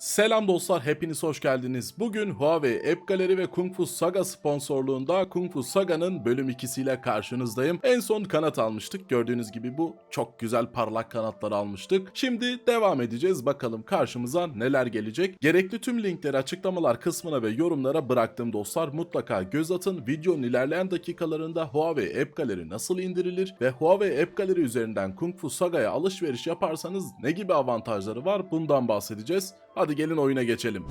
Selam dostlar, hepiniz hoş geldiniz. Bugün Huawei App Gallery ve Kung Fu Saga sponsorluğunda Kung Fu Saga'nın bölüm ikisiyle karşınızdayım. En son kanat almıştık. Gördüğünüz gibi bu çok güzel parlak kanatlar almıştık. Şimdi devam edeceğiz. Bakalım karşımıza neler gelecek. Gerekli tüm linkleri açıklamalar kısmına ve yorumlara bıraktım dostlar. Mutlaka göz atın. Videonun ilerleyen dakikalarında Huawei App Gallery nasıl indirilir ve Huawei App Gallery üzerinden Kung Fu Saga'ya alışveriş yaparsanız ne gibi avantajları var bundan bahsedeceğiz. Hadi gelin oyuna geçelim.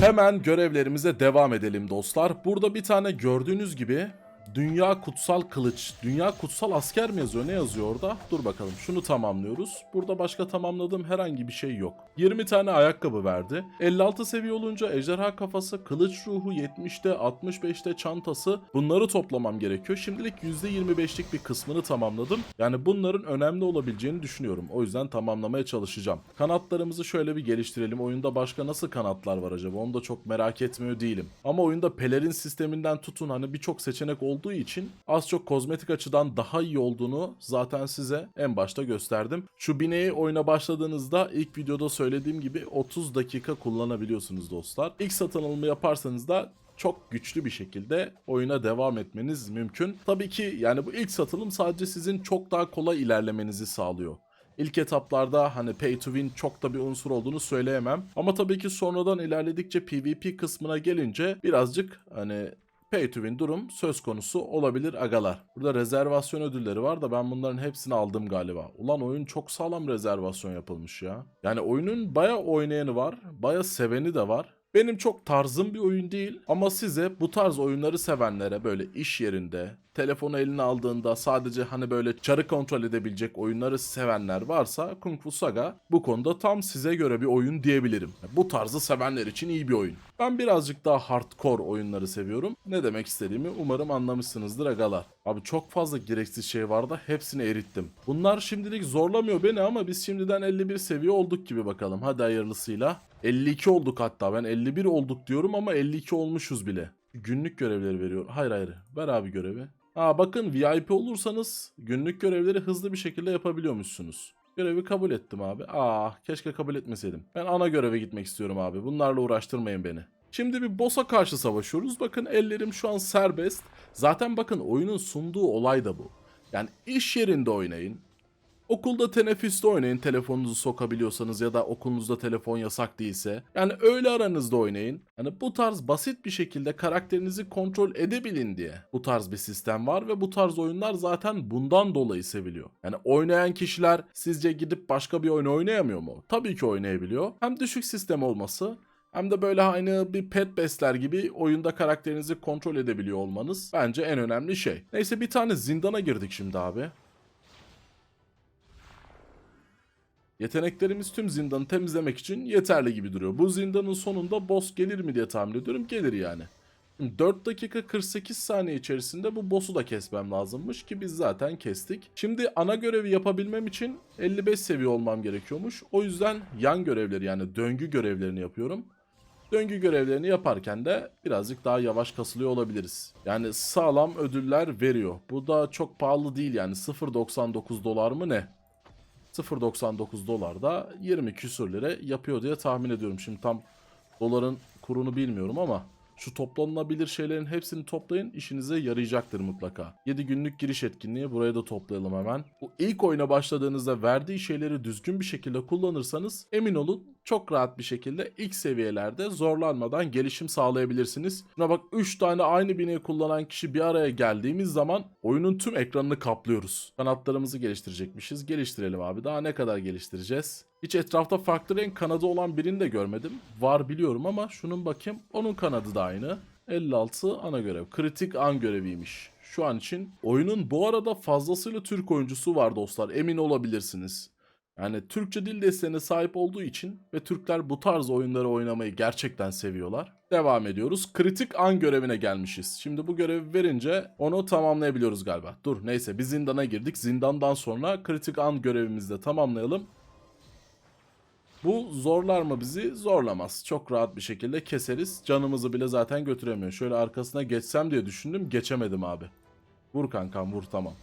Hemen görevlerimize devam edelim dostlar. Burada bir tane gördüğünüz gibi Dünya Kutsal Kılıç, Dünya Kutsal Asker mi yazıyor? Ne yazıyor orada? Dur bakalım. Şunu tamamlıyoruz. Burada başka tamamladığım herhangi bir şey yok. 20 tane ayakkabı verdi. 56 seviye olunca ejderha kafası, kılıç ruhu 70'te, 65'te çantası. Bunları toplamam gerekiyor. Şimdilik %25'lik bir kısmını tamamladım. Yani bunların önemli olabileceğini düşünüyorum. O yüzden tamamlamaya çalışacağım. Kanatlarımızı şöyle bir geliştirelim. Oyunda başka nasıl kanatlar var acaba? Onu da çok merak etmiyor değilim. Ama oyunda pelerin sisteminden tutun hani birçok seçenek olduğu için az çok kozmetik açıdan daha iyi olduğunu zaten size en başta gösterdim. Şu bineği oyuna başladığınızda ilk videoda söylediğim gibi 30 dakika kullanabiliyorsunuz dostlar. İlk satın alımı yaparsanız da çok güçlü bir şekilde oyuna devam etmeniz mümkün. Tabii ki yani bu ilk satılım sadece sizin çok daha kolay ilerlemenizi sağlıyor. İlk etaplarda hani pay to win çok da bir unsur olduğunu söyleyemem. Ama tabii ki sonradan ilerledikçe PvP kısmına gelince birazcık hani pay to win durum söz konusu olabilir agalar. Burada rezervasyon ödülleri var da ben bunların hepsini aldım galiba. Ulan oyun çok sağlam rezervasyon yapılmış ya. Yani oyunun baya oynayanı var, baya seveni de var. Benim çok tarzım bir oyun değil ama size bu tarz oyunları sevenlere böyle iş yerinde, telefonu eline aldığında sadece hani böyle çarı kontrol edebilecek oyunları sevenler varsa Kung Fu Saga bu konuda tam size göre bir oyun diyebilirim. Bu tarzı sevenler için iyi bir oyun. Ben birazcık daha hardcore oyunları seviyorum. Ne demek istediğimi umarım anlamışsınızdır agalar. Abi çok fazla gereksiz şey vardı hepsini erittim. Bunlar şimdilik zorlamıyor beni ama biz şimdiden 51 seviye olduk gibi bakalım. Hadi hayırlısıyla. 52 olduk hatta ben 51 olduk diyorum ama 52 olmuşuz bile. Günlük görevleri veriyor. Hayır hayır ver abi görevi. Aa bakın VIP olursanız günlük görevleri hızlı bir şekilde yapabiliyormuşsunuz. Görevi kabul ettim abi. Aa keşke kabul etmeseydim. Ben ana göreve gitmek istiyorum abi. Bunlarla uğraştırmayın beni. Şimdi bir boss'a karşı savaşıyoruz. Bakın ellerim şu an serbest. Zaten bakın oyunun sunduğu olay da bu. Yani iş yerinde oynayın. Okulda teneffüste oynayın telefonunuzu sokabiliyorsanız ya da okulunuzda telefon yasak değilse. Yani öyle aranızda oynayın. Hani bu tarz basit bir şekilde karakterinizi kontrol edebilin diye bu tarz bir sistem var ve bu tarz oyunlar zaten bundan dolayı seviliyor. Yani oynayan kişiler sizce gidip başka bir oyun oynayamıyor mu? Tabii ki oynayabiliyor. Hem düşük sistem olması hem de böyle aynı bir pet besler gibi oyunda karakterinizi kontrol edebiliyor olmanız bence en önemli şey. Neyse bir tane zindana girdik şimdi abi. Yeteneklerimiz tüm zindanı temizlemek için yeterli gibi duruyor. Bu zindanın sonunda boss gelir mi diye tahmin ediyorum. Gelir yani. Şimdi 4 dakika 48 saniye içerisinde bu boss'u da kesmem lazımmış ki biz zaten kestik. Şimdi ana görevi yapabilmem için 55 seviye olmam gerekiyormuş. O yüzden yan görevleri yani döngü görevlerini yapıyorum. Döngü görevlerini yaparken de birazcık daha yavaş kasılıyor olabiliriz. Yani sağlam ödüller veriyor. Bu da çok pahalı değil yani 0.99 dolar mı ne? 0.99 dolar da 20 küsür lira yapıyor diye tahmin ediyorum. Şimdi tam doların kurunu bilmiyorum ama şu toplanılabilir şeylerin hepsini toplayın işinize yarayacaktır mutlaka. 7 günlük giriş etkinliği buraya da toplayalım hemen. Bu ilk oyuna başladığınızda verdiği şeyleri düzgün bir şekilde kullanırsanız emin olun çok rahat bir şekilde ilk seviyelerde zorlanmadan gelişim sağlayabilirsiniz. Buna bak 3 tane aynı bineği kullanan kişi bir araya geldiğimiz zaman oyunun tüm ekranını kaplıyoruz. Kanatlarımızı geliştirecekmişiz. Geliştirelim abi. Daha ne kadar geliştireceğiz? Hiç etrafta farklı renk kanadı olan birini de görmedim. Var biliyorum ama şunun bakayım. Onun kanadı da aynı. 56 ana görev. Kritik an göreviymiş. Şu an için oyunun bu arada fazlasıyla Türk oyuncusu var dostlar. Emin olabilirsiniz. Yani Türkçe dil desteğine sahip olduğu için ve Türkler bu tarz oyunları oynamayı gerçekten seviyorlar. Devam ediyoruz. Kritik an görevine gelmişiz. Şimdi bu görevi verince onu tamamlayabiliyoruz galiba. Dur neyse bir zindana girdik. Zindandan sonra kritik an görevimizi de tamamlayalım. Bu zorlar mı bizi? Zorlamaz. Çok rahat bir şekilde keseriz. Canımızı bile zaten götüremiyor. Şöyle arkasına geçsem diye düşündüm. Geçemedim abi. Vur kankam vur tamam.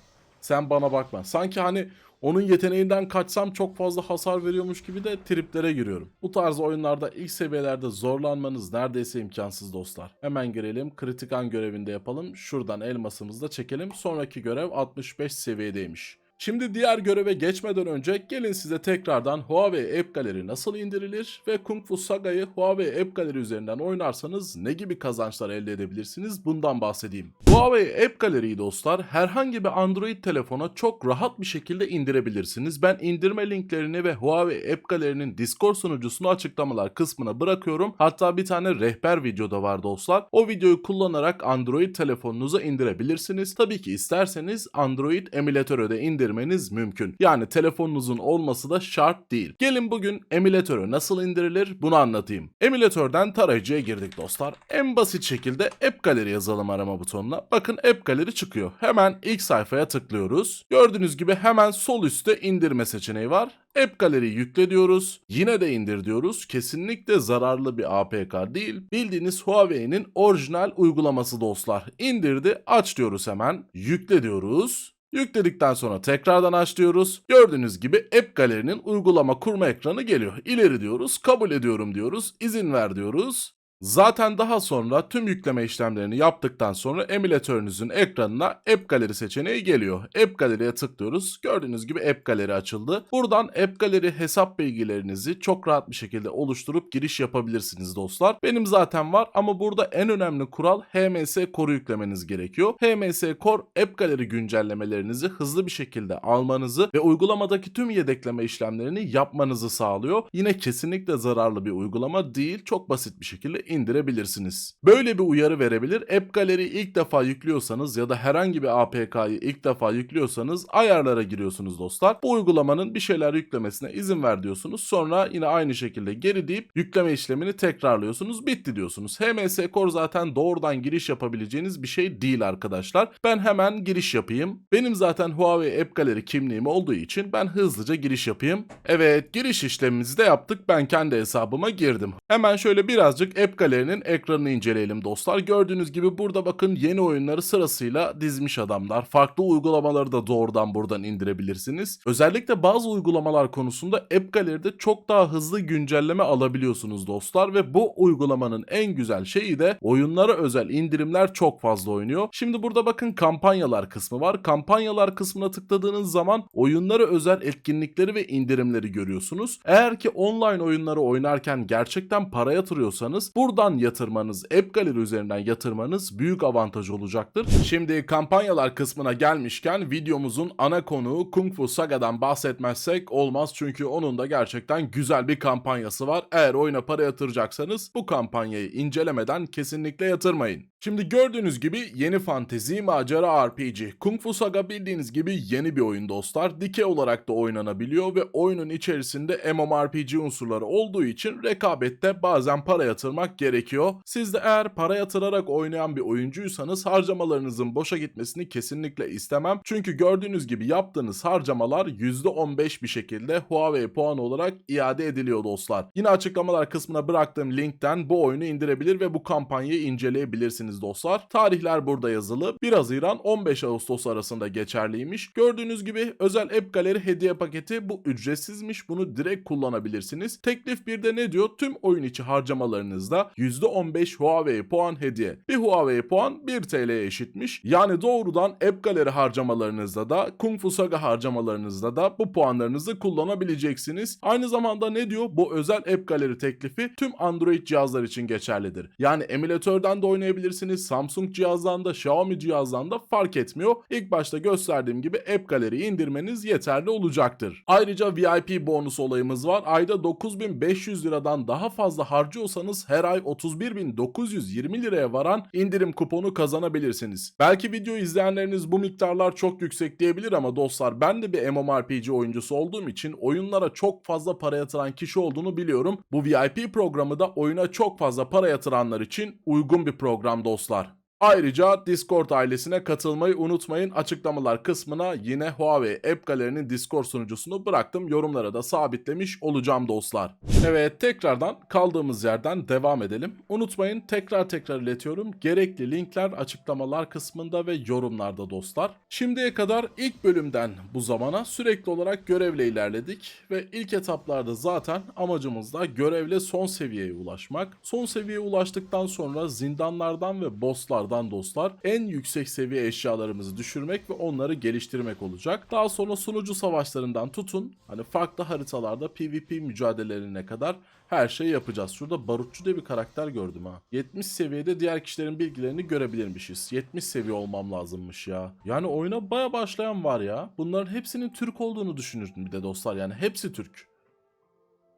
Sen bana bakma. Sanki hani onun yeteneğinden kaçsam çok fazla hasar veriyormuş gibi de triplere giriyorum. Bu tarz oyunlarda ilk seviyelerde zorlanmanız neredeyse imkansız dostlar. Hemen girelim. Kritik an görevinde yapalım. Şuradan elmasımızı da çekelim. Sonraki görev 65 seviyedeymiş. Şimdi diğer göreve geçmeden önce gelin size tekrardan Huawei App Gallery nasıl indirilir ve Kung Fu Saga'yı Huawei App Gallery üzerinden oynarsanız ne gibi kazançlar elde edebilirsiniz bundan bahsedeyim. Huawei App Gallery'yi dostlar herhangi bir Android telefona çok rahat bir şekilde indirebilirsiniz. Ben indirme linklerini ve Huawei App Gallery'nin Discord sunucusunu açıklamalar kısmına bırakıyorum. Hatta bir tane rehber videoda var dostlar. O videoyu kullanarak Android telefonunuza indirebilirsiniz. Tabii ki isterseniz Android emülatörü de indirmeniz mümkün. Yani telefonunuzun olması da şart değil. Gelin bugün emülatörü nasıl indirilir bunu anlatayım. Emülatörden tarayıcıya girdik dostlar. En basit şekilde App Gallery yazalım arama butonuna. Bakın App Gallery çıkıyor. Hemen ilk sayfaya tıklıyoruz. Gördüğünüz gibi hemen sol üstte indirme seçeneği var. App Gallery yükle diyoruz. Yine de indir diyoruz. Kesinlikle zararlı bir APK değil. Bildiğiniz Huawei'nin orijinal uygulaması dostlar. İndirdi. Aç diyoruz hemen. Yükle diyoruz. Yükledikten sonra tekrardan aç diyoruz. Gördüğünüz gibi App Gallery'nin uygulama kurma ekranı geliyor. İleri diyoruz, kabul ediyorum diyoruz, izin ver diyoruz. Zaten daha sonra tüm yükleme işlemlerini yaptıktan sonra emülatörünüzün ekranına App Gallery seçeneği geliyor. App Gallery'e tıklıyoruz. Gördüğünüz gibi App Gallery açıldı. Buradan App Gallery hesap bilgilerinizi çok rahat bir şekilde oluşturup giriş yapabilirsiniz dostlar. Benim zaten var ama burada en önemli kural HMS Core'u yüklemeniz gerekiyor. HMS Core App Gallery güncellemelerinizi hızlı bir şekilde almanızı ve uygulamadaki tüm yedekleme işlemlerini yapmanızı sağlıyor. Yine kesinlikle zararlı bir uygulama değil. Çok basit bir şekilde indirebilirsiniz. Böyle bir uyarı verebilir. App Gallery ilk defa yüklüyorsanız ya da herhangi bir APK'yı ilk defa yüklüyorsanız ayarlara giriyorsunuz dostlar. Bu uygulamanın bir şeyler yüklemesine izin ver diyorsunuz. Sonra yine aynı şekilde geri deyip yükleme işlemini tekrarlıyorsunuz. Bitti diyorsunuz. HMS Core zaten doğrudan giriş yapabileceğiniz bir şey değil arkadaşlar. Ben hemen giriş yapayım. Benim zaten Huawei App Gallery kimliğim olduğu için ben hızlıca giriş yapayım. Evet giriş işlemimizi de yaptık. Ben kendi hesabıma girdim. Hemen şöyle birazcık App Gallery'nin ekranını inceleyelim dostlar. Gördüğünüz gibi burada bakın yeni oyunları sırasıyla dizmiş adamlar. Farklı uygulamaları da doğrudan buradan indirebilirsiniz. Özellikle bazı uygulamalar konusunda App Gallery'de çok daha hızlı güncelleme alabiliyorsunuz dostlar ve bu uygulamanın en güzel şeyi de oyunlara özel indirimler çok fazla oynuyor. Şimdi burada bakın kampanyalar kısmı var. Kampanyalar kısmına tıkladığınız zaman oyunlara özel etkinlikleri ve indirimleri görüyorsunuz. Eğer ki online oyunları oynarken gerçekten para yatırıyorsanız buradan yatırmanız, App Gallery üzerinden yatırmanız büyük avantaj olacaktır. Şimdi kampanyalar kısmına gelmişken videomuzun ana konuğu Kung Fu Saga'dan bahsetmezsek olmaz çünkü onun da gerçekten güzel bir kampanyası var. Eğer oyuna para yatıracaksanız bu kampanyayı incelemeden kesinlikle yatırmayın. Şimdi gördüğünüz gibi yeni fantezi macera RPG. Kung Fu Saga bildiğiniz gibi yeni bir oyun dostlar. Dikey olarak da oynanabiliyor ve oyunun içerisinde MMORPG unsurları olduğu için rekabette bazen para yatırmak gerekiyor. Siz de eğer para yatırarak oynayan bir oyuncuysanız harcamalarınızın boşa gitmesini kesinlikle istemem. Çünkü gördüğünüz gibi yaptığınız harcamalar %15 bir şekilde Huawei puan olarak iade ediliyor dostlar. Yine açıklamalar kısmına bıraktığım linkten bu oyunu indirebilir ve bu kampanyayı inceleyebilirsiniz dostlar. Tarihler burada yazılı. 1 Haziran 15 Ağustos arasında geçerliymiş. Gördüğünüz gibi özel App Gallery hediye paketi bu ücretsizmiş. Bunu direkt kullanabilirsiniz. Teklif 1'de ne diyor? Tüm oyun içi harcamalarınızda %15 Huawei puan hediye. Bir Huawei puan 1 TL'ye eşitmiş. Yani doğrudan App Gallery harcamalarınızda da Kung Fu Saga harcamalarınızda da bu puanlarınızı kullanabileceksiniz. Aynı zamanda ne diyor? Bu özel App Gallery teklifi tüm Android cihazlar için geçerlidir. Yani emülatörden de oynayabilirsiniz. Samsung cihazdan da Xiaomi cihazdan da fark etmiyor. İlk başta gösterdiğim gibi App Gallery'yi indirmeniz yeterli olacaktır. Ayrıca VIP bonus olayımız var. Ayda 9500 liradan daha fazla harcıyorsanız her ay 31.920 liraya varan indirim kuponu kazanabilirsiniz. Belki video izleyenleriniz bu miktarlar çok yüksek diyebilir ama dostlar ben de bir MMORPG oyuncusu olduğum için oyunlara çok fazla para yatıran kişi olduğunu biliyorum. Bu VIP programı da oyuna çok fazla para yatıranlar için uygun bir program dostlar. Ayrıca Discord ailesine katılmayı unutmayın. Açıklamalar kısmına yine Huawei App Gallery'nin Discord sunucusunu bıraktım. Yorumlara da sabitlemiş olacağım dostlar. Evet tekrardan kaldığımız yerden devam edelim. Unutmayın tekrar tekrar iletiyorum. Gerekli linkler açıklamalar kısmında ve yorumlarda dostlar. Şimdiye kadar ilk bölümden bu zamana sürekli olarak görevle ilerledik ve ilk etaplarda zaten amacımız da görevle son seviyeye ulaşmak. Son seviyeye ulaştıktan sonra zindanlardan ve bosslardan dostlar en yüksek seviye eşyalarımızı düşürmek ve onları geliştirmek olacak. Daha sonra sunucu savaşlarından tutun hani farklı haritalarda PvP mücadelelerine kadar her şeyi yapacağız. Şurada Barutçu diye bir karakter gördüm ha. 70 seviyede diğer kişilerin bilgilerini görebilirmişiz. 70 seviye olmam lazımmış ya. Yani oyuna baya başlayan var ya. Bunların hepsinin Türk olduğunu düşünün bir de dostlar. Yani hepsi Türk.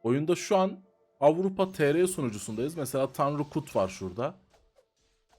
Oyunda şu an Avrupa TR sunucusundayız. Mesela Tanrı Kut var şurada.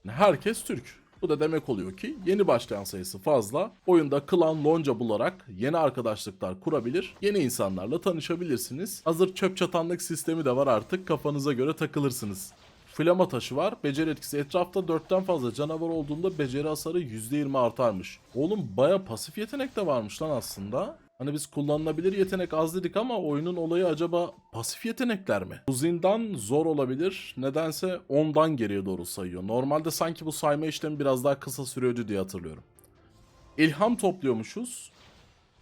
Herkes Türk. Bu da demek oluyor ki yeni başlayan sayısı fazla. Oyunda klan lonca bularak yeni arkadaşlıklar kurabilir, yeni insanlarla tanışabilirsiniz. Hazır çöp çatanlık sistemi de var artık kafanıza göre takılırsınız. Flama taşı var. Beceri etkisi etrafta 4'ten fazla canavar olduğunda beceri hasarı %20 artarmış. Oğlum baya pasif yetenek de varmış lan aslında. Hani biz kullanılabilir yetenek az dedik ama oyunun olayı acaba pasif yetenekler mi? Bu zindan zor olabilir. Nedense 10'dan geriye doğru sayıyor. Normalde sanki bu sayma işlemi biraz daha kısa sürüyordu diye hatırlıyorum. İlham topluyormuşuz.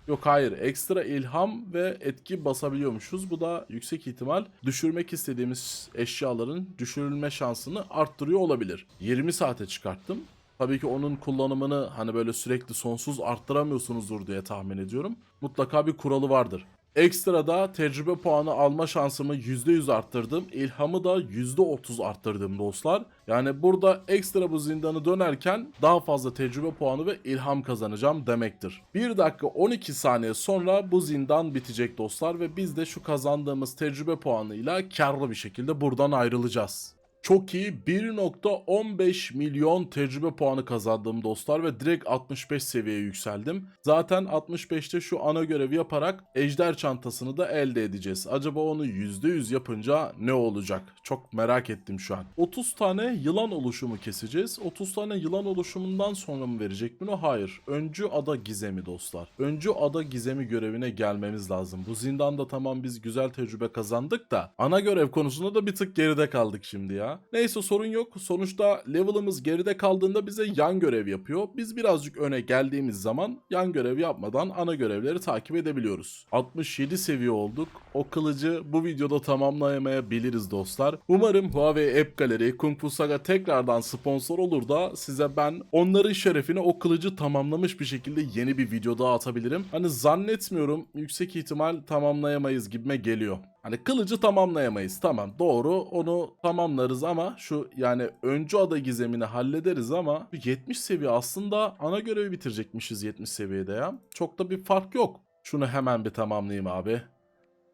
Yok hayır ekstra ilham ve etki basabiliyormuşuz. Bu da yüksek ihtimal düşürmek istediğimiz eşyaların düşürülme şansını arttırıyor olabilir. 20 saate çıkarttım. Tabii ki onun kullanımını hani böyle sürekli sonsuz arttıramıyorsunuzdur diye tahmin ediyorum. Mutlaka bir kuralı vardır. Ekstrada tecrübe puanı alma şansımı %100 arttırdım. İlhamı da %30 arttırdım dostlar. Yani burada ekstra bu zindanı dönerken daha fazla tecrübe puanı ve ilham kazanacağım demektir. 1 dakika 12 saniye sonra bu zindan bitecek dostlar ve biz de şu kazandığımız tecrübe puanıyla karlı bir şekilde buradan ayrılacağız. Çok iyi 1.15 milyon tecrübe puanı kazandım dostlar ve direkt 65 seviyeye yükseldim. Zaten 65'te şu ana görevi yaparak ejder çantasını da elde edeceğiz. Acaba onu %100 yapınca ne olacak? Çok merak ettim şu an. 30 tane yılan oluşumu keseceğiz. 30 tane yılan oluşumundan sonra mı verecek bunu? Hayır. Öncü ada gizemi dostlar. Öncü ada gizemi görevine gelmemiz lazım. Bu zindanda tamam biz güzel tecrübe kazandık da ana görev konusunda da bir tık geride kaldık şimdi ya. Neyse sorun yok. Sonuçta level'ımız geride kaldığında bize yan görev yapıyor. Biz birazcık öne geldiğimiz zaman yan görev yapmadan ana görevleri takip edebiliyoruz. 67 seviye olduk. O kılıcı bu videoda tamamlayamayabiliriz dostlar. Umarım Huawei App Gallery, Kung Fu Saga tekrardan sponsor olur da size ben onların şerefine o kılıcı tamamlamış bir şekilde yeni bir video daha atabilirim. Hani zannetmiyorum yüksek ihtimal tamamlayamayız gibime geliyor. Hani kılıcı tamamlayamayız. Tamam doğru onu tamamlarız ama şu yani öncü ada gizemini hallederiz ama 70 seviye aslında ana görevi bitirecekmişiz 70 seviyede ya. Çok da bir fark yok. Şunu hemen bir tamamlayayım abi.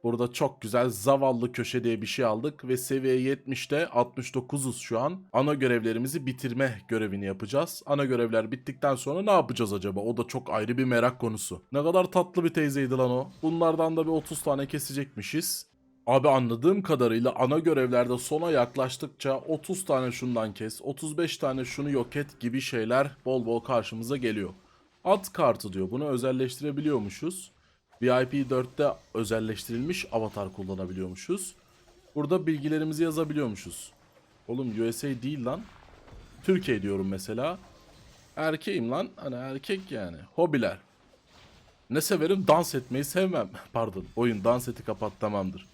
Burada çok güzel zavallı köşe diye bir şey aldık ve seviye 70'te 69'uz şu an. Ana görevlerimizi bitirme görevini yapacağız. Ana görevler bittikten sonra ne yapacağız acaba? O da çok ayrı bir merak konusu. Ne kadar tatlı bir teyzeydi lan o. Bunlardan da bir 30 tane kesecekmişiz. Abi anladığım kadarıyla ana görevlerde sona yaklaştıkça 30 tane şundan kes, 35 tane şunu yok et gibi şeyler bol bol karşımıza geliyor. At kartı diyor. Bunu özelleştirebiliyormuşuz. VIP 4'te özelleştirilmiş avatar kullanabiliyormuşuz. Burada bilgilerimizi yazabiliyormuşuz. Oğlum USA değil lan. Türkiye diyorum mesela. Erkeğim lan. Hani erkek yani. Hobiler. Ne severim? Dans etmeyi sevmem. Pardon. Oyun dans eti kapat tamamdır.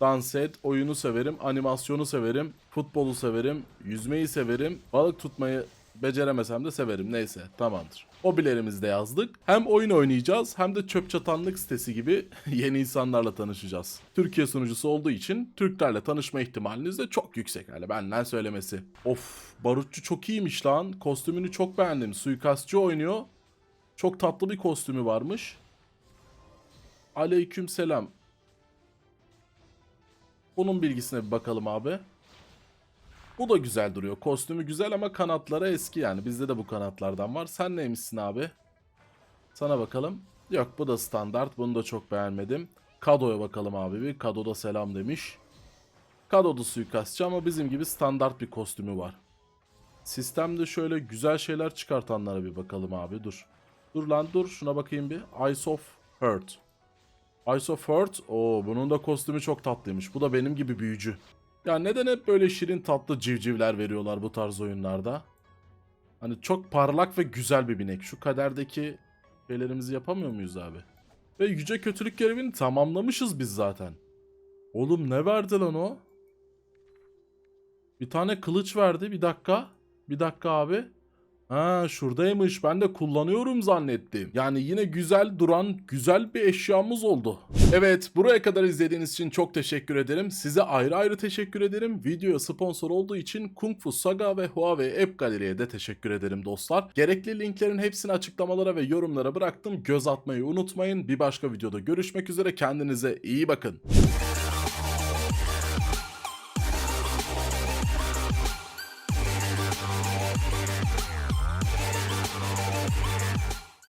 Dans et, oyunu severim, animasyonu severim, futbolu severim, yüzmeyi severim, balık tutmayı beceremesem de severim. Neyse tamamdır. Hobilerimizi de yazdık. Hem oyun oynayacağız hem de çöp çatanlık sitesi gibi yeni insanlarla tanışacağız. Türkiye sunucusu olduğu için Türklerle tanışma ihtimaliniz de çok yüksek. Yani benden söylemesi. Of barutçu çok iyiymiş lan. Kostümünü çok beğendim. Suikastçı oynuyor. Çok tatlı bir kostümü varmış. Aleyküm selam. Bunun bilgisine bir bakalım abi. Bu da güzel duruyor. Kostümü güzel ama kanatları eski yani. Bizde de bu kanatlardan var. Sen neymişsin abi? Sana bakalım. Yok bu da standart. Bunu da çok beğenmedim. Kado'ya bakalım abi bir. Kado'da selam demiş. Kado'da suikastçı ama bizim gibi standart bir kostümü var. sistemde şöyle güzel şeyler çıkartanlara bir bakalım abi dur. Dur lan dur şuna bakayım bir. Ice of Hurt. Ice of Hurt. Oo bunun da kostümü çok tatlıymış. Bu da benim gibi büyücü. Ya neden hep böyle şirin tatlı civcivler veriyorlar bu tarz oyunlarda? Hani çok parlak ve güzel bir binek. Şu kaderdeki şeylerimizi yapamıyor muyuz abi? Ve yüce kötülük görevini tamamlamışız biz zaten. Oğlum ne verdi lan o? Bir tane kılıç verdi. Bir dakika. Bir dakika abi. Ha şuradaymış. Ben de kullanıyorum zannettim. Yani yine güzel duran güzel bir eşyamız oldu. Evet buraya kadar izlediğiniz için çok teşekkür ederim. Size ayrı ayrı teşekkür ederim. Videoya sponsor olduğu için Kung Fu Saga ve Huawei App Gallery'e de teşekkür ederim dostlar. Gerekli linklerin hepsini açıklamalara ve yorumlara bıraktım. Göz atmayı unutmayın. Bir başka videoda görüşmek üzere. Kendinize iyi bakın.